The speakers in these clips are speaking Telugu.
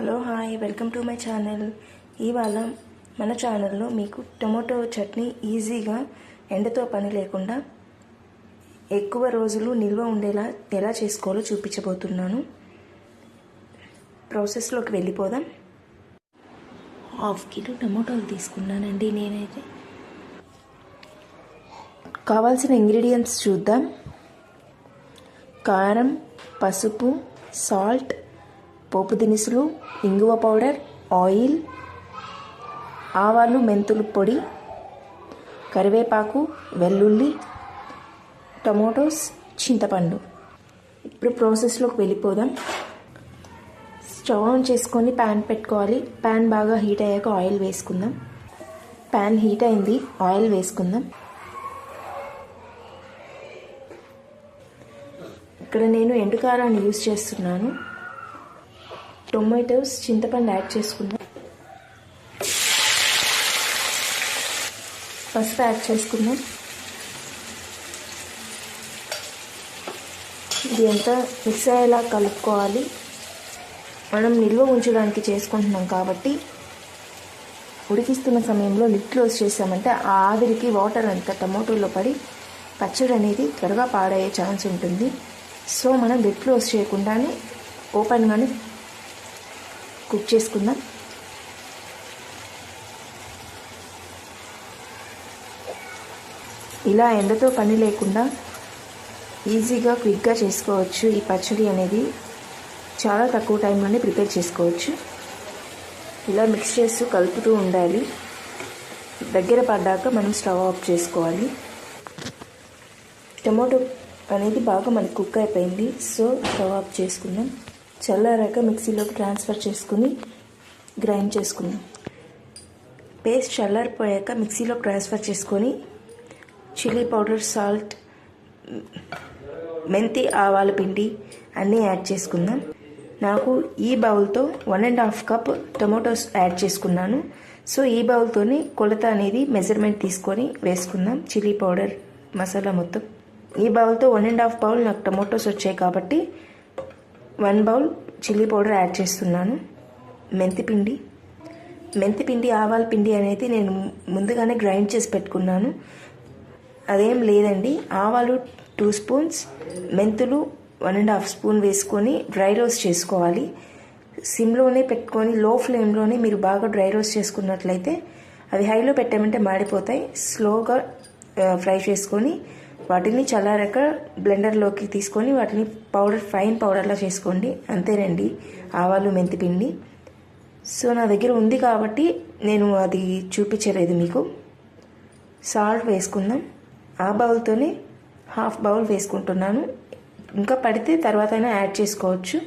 Hello hi welcome to my channel. ఇవాళ మన ఛానల్లో మీకు టొమాటో చట్నీ ఈజీగా ఎండతో పని లేకుండా ఎక్కువ రోజులు నిల్వ ఉండేలా ఎలా చేసుకోవాలో చూపించబోతున్నాను. ప్రాసెస్లోకి వెళ్ళిపోదాం. హాఫ్ కిలో టమాటోలు తీసుకున్నానండి నేనైతే. కావాల్సిన ఇంగ్రీడియంట్స్ చూద్దాం. కారం పసుపు సాల్ట్ పోపు దినుసులు ఇంగువ పౌడర్ ఆయిల్ ఆవాలు మెంతులు పొడి కరివేపాకు వెల్లుల్లి టొమాటోస్ చింతపండు. ఇప్పుడు ప్రాసెస్లోకి వెళ్ళిపోదాం. స్టవ్ ఆన్ చేసుకొని ప్యాన్ పెట్టుకోవాలి. ప్యాన్ బాగా హీట్ అయ్యాక ఆయిల్ వేసుకుందాం. ప్యాన్ హీట్ అయింది. ఆయిల్ వేసుకుందాం. ఇక్కడ నేను ఎండుకారాన్ని యూస్ చేస్తున్నాను. టొమాటోస్ చింతపండు యాడ్ చేసుకుందాం. పసుపు యాడ్ చేసుకుందాం. ఇది ఎంత మిక్స్ అయ్యేలా కలుపుకోవాలి. మనం నిల్వ ఉంచడానికి చేసుకుంటున్నాం కాబట్టి ఉడికిస్తున్న సమయంలో లిడ్ క్లోజ్ చేసామంటే ఆ ఆవిరికి వాటర్ అంతా టమాటోలో పడి పచ్చడి అనేది త్వరగా పాడయ్యే ఛాన్స్ ఉంటుంది. సో మనం లిడ్ క్లోజ్ చేయకుండానే ఓపెన్గానే కుక్ చేసుకుందాం. ఇలా ఎండతో పని లేకుండా ఈజీగా క్విక్గా చేసుకోవచ్చు ఈ పచ్చడి అనేది. చాలా తక్కువ టైంలోనే ప్రిపేర్ చేసుకోవచ్చు. ఇలా మిక్స్ చేస్తూ కలుపుతూ ఉండాలి. దగ్గర పడ్డాక మనం స్టవ్ ఆఫ్ చేసుకోవాలి. టమాటో అనేది బాగా మనకు కుక్ అయిపోయింది. సో స్టవ్ ఆఫ్ చేసుకుందాం. చల్లారాక మిక్సీలోకి ట్రాన్స్ఫర్ చేసుకుని గ్రైండ్ చేసుకుందాం. పేస్ట్ చల్లారిపోయాక మిక్సీలో ట్రాన్స్ఫర్ చేసుకొని చిల్లీ పౌడర్ సాల్ట్ మెంతి ఆవాల పిండి అన్నీ యాడ్ చేసుకుందాం. నాకు ఈ బౌల్తో one and half cup tomatoes add చేసుకున్నాను. సో ఈ బౌల్తోని కొలత అనేది మెజర్మెంట్ తీసుకొని వేసుకుందాం చిల్లీ పౌడర్ మసాలా మొత్తం. ఈ బౌల్తో వన్ అండ్ హాఫ్ బౌల్ నాకు టొమాటోస్ వచ్చాయి కాబట్టి one bowl chilli powder add చేస్తున్నాను. మెంతి పిండి. ఆవాల పిండి అనేది నేను ముందుగానే గ్రైండ్ చేసి పెట్టుకున్నాను. అదేం లేదండి. ఆవాలు టూ స్పూన్స్ మెంతులు వన్ అండ్ హాఫ్ స్పూన్ వేసుకొని డ్రై రోస్ట్ చేసుకోవాలి. సిమ్లోనే పెట్టుకొని లో ఫ్లేమ్లోనే మీరు బాగా డ్రై రోస్ట్ చేసుకున్నట్లయితే అవి హైలో పెట్టామంటే మాడిపోతాయి. స్లోగా ఫ్రై చేసుకొని వాటిని చల్లారాక బ్లెండర్లోకి తీసుకొని వాటిని పౌడర్ ఫైన్ పౌడర్లా చేసుకోండి. అంతేనండి. ఆవాలు మెంతిపిండి. సో నా దగ్గర ఉంది కాబట్టి నేను అది చూపించలేదు మీకు. సాల్ట్ వేసుకుందాం. ఆ బౌల్తోనే హాఫ్ బౌల్ వేసుకుంటున్నాను. ఇంకా పడితే తర్వాత అయినా యాడ్ చేసుకోవచ్చు.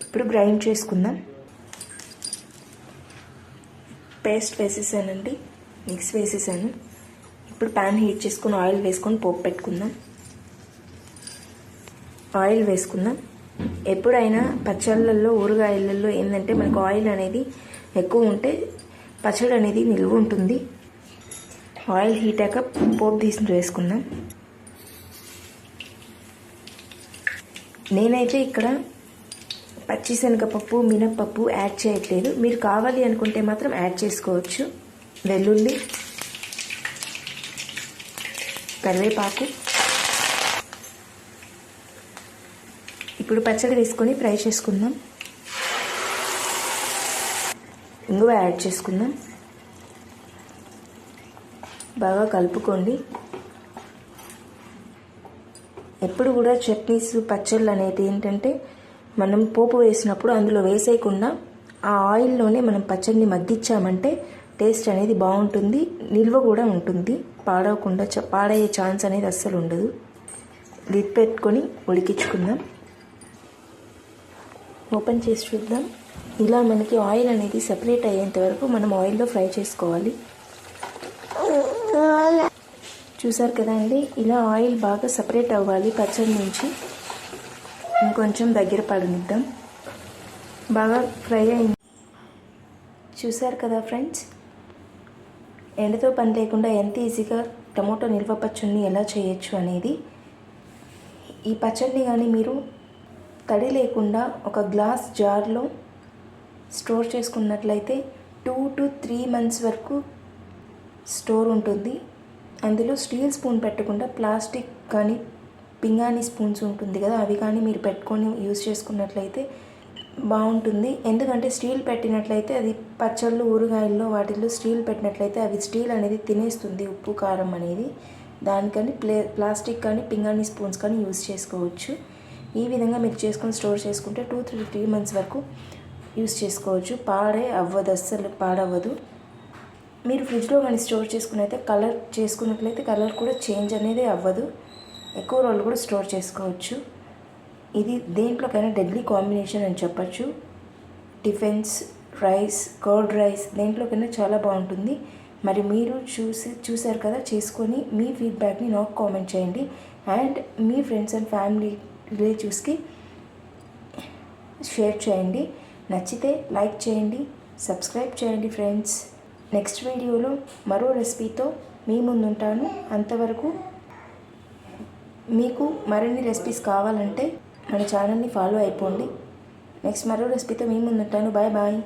ఇప్పుడు గ్రైండ్ చేసుకుందాం. పేస్ట్ వేసేసానండి. మిక్స్ వేసేసాను. ఇప్పుడు ప్యాన్ హీట్ చేసుకుని ఆయిల్ వేసుకొని పోపు పెట్టుకుందాం. ఆయిల్ వేసుకుందాం. ఎప్పుడైనా పచ్చళ్ళల్లో ఊరగాయలలో ఏంటంటే మనకు ఆయిల్ అనేది ఎక్కువ ఉంటే పచ్చడి అనేది నిలువ ఉంటుంది. ఆయిల్ హీట్ అయ్యాక పోపు తీసి వేసుకుందాం. నేనైతే ఇక్కడ పచ్చిశనగపప్పు మినప్పప్పు యాడ్ చేయట్లేదు. మీరు కావాలి అనుకుంటే మాత్రం యాడ్ చేసుకోవచ్చు. వెల్లుల్లి కరివేపాకు. ఇప్పుడు పచ్చడి వేసుకొని ఫ్రై చేసుకుందాం. ఇంగువ యాడ్ చేసుకుందాం. బాగా కలుపుకోండి. ఎప్పుడు కూడా చట్నీస్ పచ్చళ్ళు అనేది ఏంటంటే మనం పోపు వేసినప్పుడు అందులో వేసేయకుండా ఆ ఆయిల్లోనే మనం పచ్చడిని మగ్గించామంటే టేస్ట్ అనేది బాగుంటుంది నిల్వ కూడా ఉంటుంది. పాడవకుండా పాడయ్యే ఛాన్స్ అనేది అస్సలు ఉండదు. లిడ్ పెట్టుకొని ఉడికించుకుందాం. ఓపెన్ చేసి చూద్దాం. ఇలా మనకి ఆయిల్ అనేది సెపరేట్ అయ్యేంత వరకు మనం ఆయిల్లో ఫ్రై చేసుకోవాలి. చూసారు కదండి ఇలా ఆయిల్ బాగా సపరేట్ అవ్వాలి పచ్చడి నుంచి. ఇంకొంచెం దగ్గర పడనిద్దాం. బాగా ఫ్రై అయింది. చూసారు కదా ఫ్రెండ్స్ ఎండతో పని లేకుండా ఎంత ఈజీగా టమోటో నిల్వ పచ్చడిని ఎలా చేయొచ్చు అనేది? ఈ పచ్చడిని కానీ మీరు తడి లేకుండా ఒక గ్లాస్ జార్లో స్టోర్ చేసుకున్నట్లయితే టూ టు త్రీ మంత్స్ వరకు స్టోర్ ఉంటుంది. అందులో స్టీల్ స్పూన్ పెట్టకుండా ప్లాస్టిక్ కానీ పింగాణి స్పూన్స్ ఉంటుంది కదా అవి కానీ మీరు పెట్టుకొని యూజ్ చేసుకున్నట్లయితే బాగుంటుంది. ఎందుకంటే స్టీల్ పెట్టినట్లయితే అది పచ్చళ్ళు ఊరగాయల్లో వాటిల్లో స్టీల్ పెట్టినట్లయితే అవి స్టీల్ అనేది తినేస్తుంది ఉప్పు కారం అనేది. దానికని ప్లే ప్లాస్టిక్ కానీ పింగాణి స్పూన్స్ కానీ యూజ్ చేసుకోవచ్చు. ఈ విధంగా మీరు చేసుకొని స్టోర్ చేసుకుంటే టూ త్రీ త్రీ మంత్స్ వరకు యూస్ చేసుకోవచ్చు. పాడే అవ్వదు అస్సలు పాడవ్వదు. మీరు ఫ్రిడ్జ్లో కానీ స్టోర్ చేసుకున్నైతే కలర్ చేసుకున్నట్లయితే కలర్ కూడా చేంజ్ అనేది అవ్వదు. ఎక్కువ రోజులు కూడా స్టోర్ చేసుకోవచ్చు. ఇది దేంట్లోకైనా డెడ్లీ కాంబినేషన్ అని చెప్పచ్చు. టిఫిన్స్ రైస్ కర్డ్ రైస్ దేంట్లోకైనా చాలా బాగుంటుంది. మరి మీరు చూసి చూసారు కదా చేసుకొని మీ ఫీడ్బ్యాక్ని నాకు కామెంట్ చేయండి. అండ్ మీ ఫ్రెండ్స్ అండ్ ఫ్యామిలీ రిలేటివ్స్కి షేర్ చేయండి. నచ్చితే లైక్ చేయండి సబ్స్క్రైబ్ చేయండి ఫ్రెండ్స్ నెక్స్ట్ వీడియోలో మరో రెసిపీతో మీ ముందుంటాను. అంతవరకు మీకు మరిన్ని రెసిపీస్ కావాలంటే మన ఛానల్ని ఫాలో అయిపోండి. నెక్స్ట్ మరో రెసిపీతో మీ ముందుంటాను. Bye bye.